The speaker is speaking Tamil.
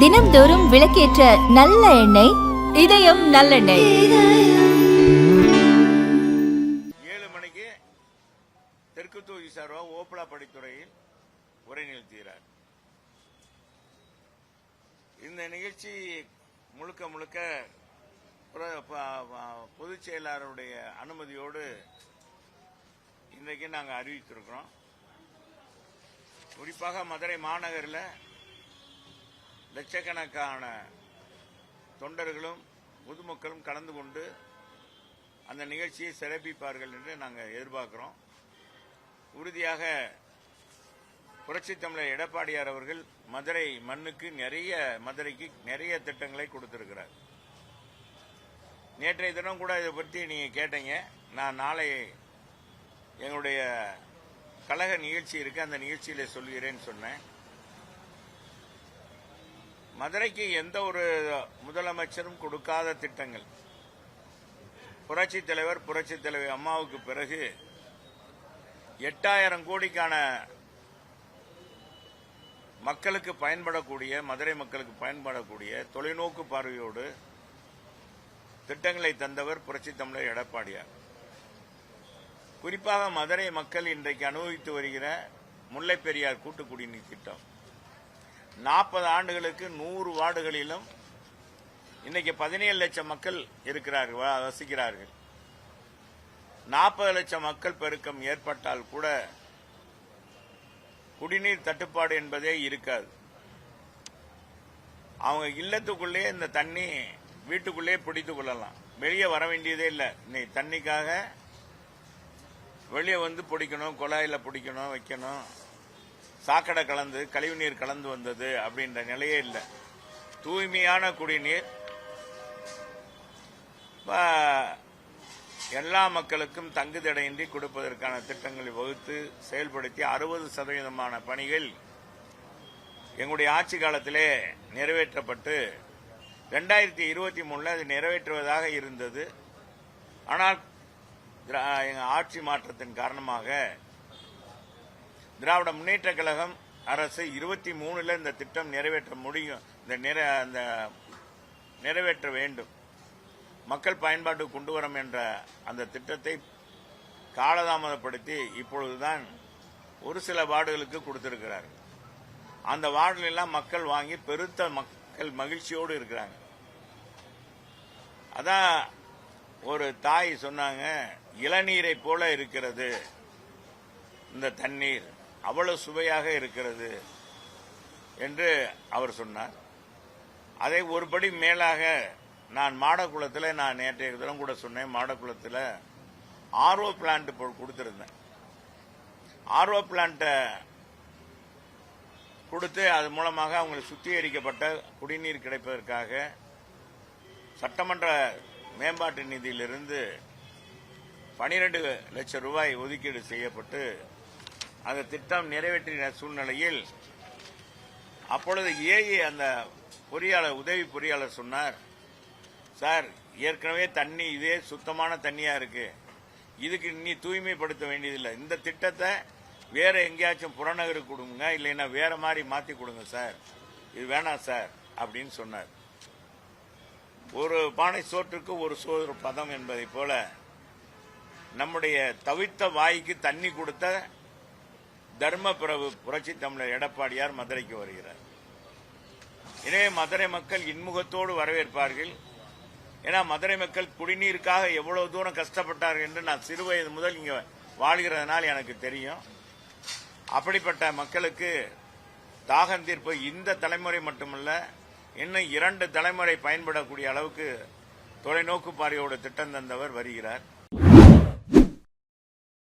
தினம்தோறும் விளக்கேற்ற நல்ல எண்ணெய் இதயம் நல்லெண்ணெய் ஏழு மணிக்கு தெற்கு தொகுதி சார்பாக ஓப்பலா படித்துறையில் உரை நிகழ்த்துகிறார். இந்த நிகழ்ச்சி முழுக்க முழுக்க பொதுச் செயலாளருடைய அனுமதியோடு இன்றைக்கு நாங்கள் அறிவித்திருக்கிறோம். குறிப்பாக மதுரை மாநகரில் லட்சக்கணக்கான தொண்டர்களும் பொதுமக்களும் கலந்து கொண்டு அந்த நிகழ்ச்சியை சிறப்பிப்பார்கள் என்று நாங்கள் எதிர்பார்க்கிறோம். உறுதியாக புரட்சி தமிழர் எடப்பாடியார் அவர்கள் மதுரை மண்ணுக்கு நிறைய மதுரைக்கு நிறைய திட்டங்களை கொடுத்திருக்கிறார். நேற்றைய தினம் கூட இதை பற்றி நீங்கள் கேட்டீங்க. நான் நாளை எங்களுடைய கழக நிகழ்ச்சி இருக்கு அந்த நிகழ்ச்சியில சொல்கிறேன்னு சொன்னேன். மதுரைக்கு எந்த ஒரு முதலமைச்சரும் கொடுக்காத திட்டங்கள். புரட்சி தலைவர் புரட்சி தலைவர் அம்மாவுக்கு பிறகு எட்டாயிரம் கோடிக்கான மக்களுக்கு பயன்படக்கூடிய மதுரை மக்களுக்கு பயன்படக்கூடிய தொலைநோக்கு பார்வையோடு திட்டங்களை தந்தவர் புரட்சி தமிழர் எடப்பாடியார். குறிப்பாக மதுரை மக்கள் இன்றைக்கு அனுபவித்து வருகிற முல்லை பெரியார் கூட்டு குடிநீர் திட்டம். நாற்பது ஆண்டுகளுக்கு நூறு வார்டுகளிலும் இன்னைக்கு பதினேழு லட்சம் மக்கள் இருக்கிறார்கள் வசிக்கிறார்கள். நாற்பது லட்சம் மக்கள் பெருக்கம் ஏற்பட்டால் கூட குடிநீர் தட்டுப்பாடு என்பதே இருக்காது. அவங்க இல்லத்துக்குள்ளே இந்த தண்ணி வீட்டுக்குள்ளே பிடித்துக் கொள்ளலாம். வெளியே வர வேண்டியதே இல்லை. இன்னைக்கு தண்ணிக்காக வெளியே வந்து பிடிக்கணும் குழாயில் பிடிக்கணும் வைக்கணும். சாக்கடை கலந்து கழிவுநீர் கலந்து வந்தது அப்படின்ற நிலையே இல்லை. தூய்மையான குடிநீர். எல்லா மக்களுக்கும் தங்குதடையின்றி கொடுப்பதற்கான திட்டங்களை வகுத்து செயல்படுத்தி அறுபது சதவீதமான பணிகள் எங்களுடைய ஆட்சி காலத்திலே நிறைவேற்றப்பட்டு ரெண்டாயிரத்தி இருபத்தி மூணில் அது நிறைவேற்றுவதாக இருந்தது. ஆனால் திரா- ஆட்சி மாற்றத்தின் காரணமாக திராவிட முன்னேற்ற கழகம் அரசு இருபத்தி மூணுல இந்த திட்டம் நிறைவேற்ற முடியும் இந்த நிற அந்த நிறைவேற்ற வேண்டும். மக்கள் பயன்பாட்டு கொண்டு வரும் என்ற அந்த திட்டத்தை காலதாமதப்படுத்தி இப்பொழுதுதான் ஒரு சில வார்டுகளுக்கு கொடுத்திருக்கிறார்கள் அந்த வார்டுலெல்லாம் மக்கள் வாங்கி பெருத்த மக்கள் மகிழ்ச்சியோடு இருக்கிறாங்க. அதான் ஒரு தாய் சொன்னாங்க இளநீரை போல இருக்கிறது. இந்த தண்ணீர் அவ்வளவு சுவையாக இருக்கிறது என்று அவர் சொன்னார். அதை ஒருபடி மேலாக நான் மாடக்குளத்தில் நான் நேற்றைய தினம் கூட சொன்னேன் மாடக்குளத்தில் ஆர்ஓ பிளான்ட் கொடுத்துருந்தேன். ஆர்ஓ பிளான்ட்டை கொடுத்து அது மூலமாக அவங்களுக்கு சுத்திகரிக்கப்பட்ட குடிநீர் கிடைப்பதற்காக சட்டமன்ற மேம்பாட்டு நிதியிலிருந்து 12 லட்சம் ரூபாய் ஒதுக்கீடு செய்யப்பட்டு அந்த திட்டம் நிறைவேற்றின சூழ்நிலையில் அப்பொழுது ஏஏ அந்த பொறியாளர் உதவி பொறியாளர் சொன்னார் சார் ஏற்கனவே தண்ணி இதே சுத்தமான தண்ணியா இருக்கு. இதுக்கு நீ தூய்மைப்படுத்த வேண்டியதில்லை. இந்த திட்டத்தை வேற எங்கேயாச்சும் புறநகருக்கு கொடுங்க இல்லைன்னா வேற மாதிரி மாத்தி கொடுங்க சார். இது வேணாம் சார் அப்படின்னு சொன்னார். ஒரு பானை சோற்றுக்கு ஒரு சோதர பதம் என்பதை போல நம்முடைய தவித்த வாய்க்கு தண்ணி கொடுத்த தர்ம பிரபு புரட்சி தமிழர் எடப்பாடியார் மதுரைக்கு வருகிறார். எனவே மதுரை மக்கள் இன்முகத்தோடு வரவேற்பார்கள். ஏன்னா மதுரை மக்கள் குடிநீருக்காக எவ்வளவு தூரம் கஷ்டப்பட்டார்கள் என்று நான் சிறுவயது முதல் இங்கே வாழ்கிறதுனால எனக்கு தெரியும். அப்படிப்பட்ட மக்களுக்கு தாகம் தீர்ப்பு இந்த தலைமுறை மட்டுமல்ல இன்னும் இரண்டு தலைமுறை பயன்படக்கூடிய அளவுக்கு தொலைநோக்கு பார்வையோட திட்டம் தந்தவர் வருகிறார்.